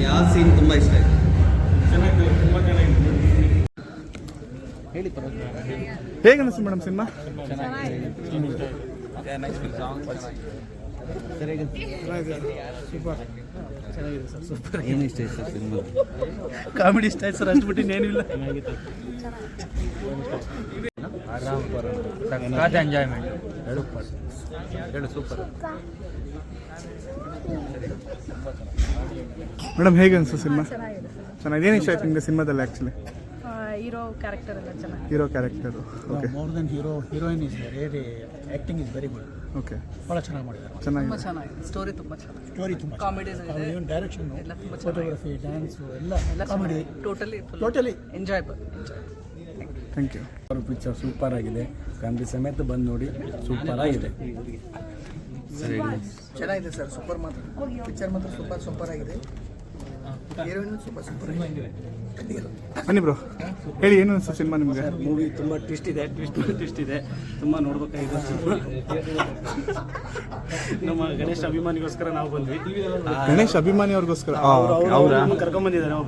ನಂಗೆ ತುಂಬ ಇಷ್ಟ ಆಯಿತು. ಚೆನ್ನಾಗಿದೆ ತುಂಬ ಚೆನ್ನಾಗಿದೆ. ಹೇಳಿ ಹೇಗೆ ಅನಿಸ್ತು ಮೇಡಮ್ ಸಿನಿಮಾ? ಏನು ಇಷ್ಟ ಆಯ್ತು ಸರ್ ಸಿನಿಮಾ ಕಾಮಿಡಿ ಸ್ಟೈಲ್ ಆಯ್ತು ಸರ್ ಅಷ್ಟು ಬಿಟ್ಟು ಇನ್ನೇನಿಲ್ಲ ಎಂಜಾಯ್ಮೆಂಟ್ ಹೇಳು ಸೂಪರ್. ಮೇಡಮ್ ಹೇಗೆ ಅನಿಸ್ತು ಸಿನಿಮಾ? ಚೆನ್ನಾಗಿದೆ. ಸರ್ ಚೆನ್ನಾಗಿ ಏನು ಇಷ್ಟ ಆಯ್ತು ನಿಮಗೆ ಸಿನಿಮಾದಲ್ಲಿ ಆ್ಯಕ್ಚುಲಿ ಹೀರೋ ಕ್ಯಾರೆಕ್ಟರ್ ಎಲ್ಲ ಚೆನ್ನಾಗಿ hero character okay more than hero heroine is very acting is very good okay ಭಾಳ ಚೆನ್ನಾಗಿ ಮಾಡಿದ್ದಾರೆ. ತುಂಬಾ ಚೆನ್ನಾಗಿದೆ. ಸ್ಟೋರಿ ತುಂಬ ಚೆನ್ನಾಗಿದೆ. ಸ್ಟೋರಿ ತುಂಬ ಕಾಮಿಡಿ ಇದೆ. ಡೈರೆಕ್ಷನ್ ಎಲ್ಲ ತುಂಬ ಫೋಟೋಗ್ರಫಿ ಡ್ಯಾನ್ಸು ಎಲ್ಲ ಎಲ್ಲ comedy totally totally enjoyable enjoy thank you picture super ಆಗಿದೆ. ಫ್ಯಾಮಿಲಿ ಸಮೇತ ಬಂದು ನೋಡಿ ಸೂಪರ್ ಆಗಿದೆ. ಚೆನ್ನಾಗಿದೆ ಸರ್ ಸೂಪರ್ ಮಾತ್ರ. ಪಿಕ್ಚರ್ ಮಾತ್ರ ಸೂಪರ್ ಸೂಪರ್ ಆಗಿದೆ. ಹೀರೋಯಿನ್ ಸೂಪರ್ ಸೂಪರ್ ಆಗಿದೆ. ಬನ್ನಿ ಬ್ರೋ ಹೇಳಿ ಏನು ಅನ್ಸುತ್ತೆ ಸಿನಿಮಾ ನಿಮಗೆ? ಮೂವಿ ತುಂಬ ಟ್ವಿಸ್ಟ್ ಇದೆ ಟ್ವಿಸ್ಟ್ ಟ್ವಿಸ್ಟ್ ಇದೆ. ತುಂಬ ನೋಡ್ಬೇಕಾಗಿದೆ ನಮ್ಮ ಗಣೇಶ್ ಅಭಿಮಾನಿಗೋಸ್ಕರ ನಾವು ಬಂದ್ವಿ. ಗಣೇಶ್ ಅಭಿಮಾನಿ ಅವ್ರಿಗೋಸ್ಕರ ಅವರು ಅವರ ಕರ್ಕೊಂಡ್ ಬಂದಿದ್ದಾರೆ ಒಬ್ರು.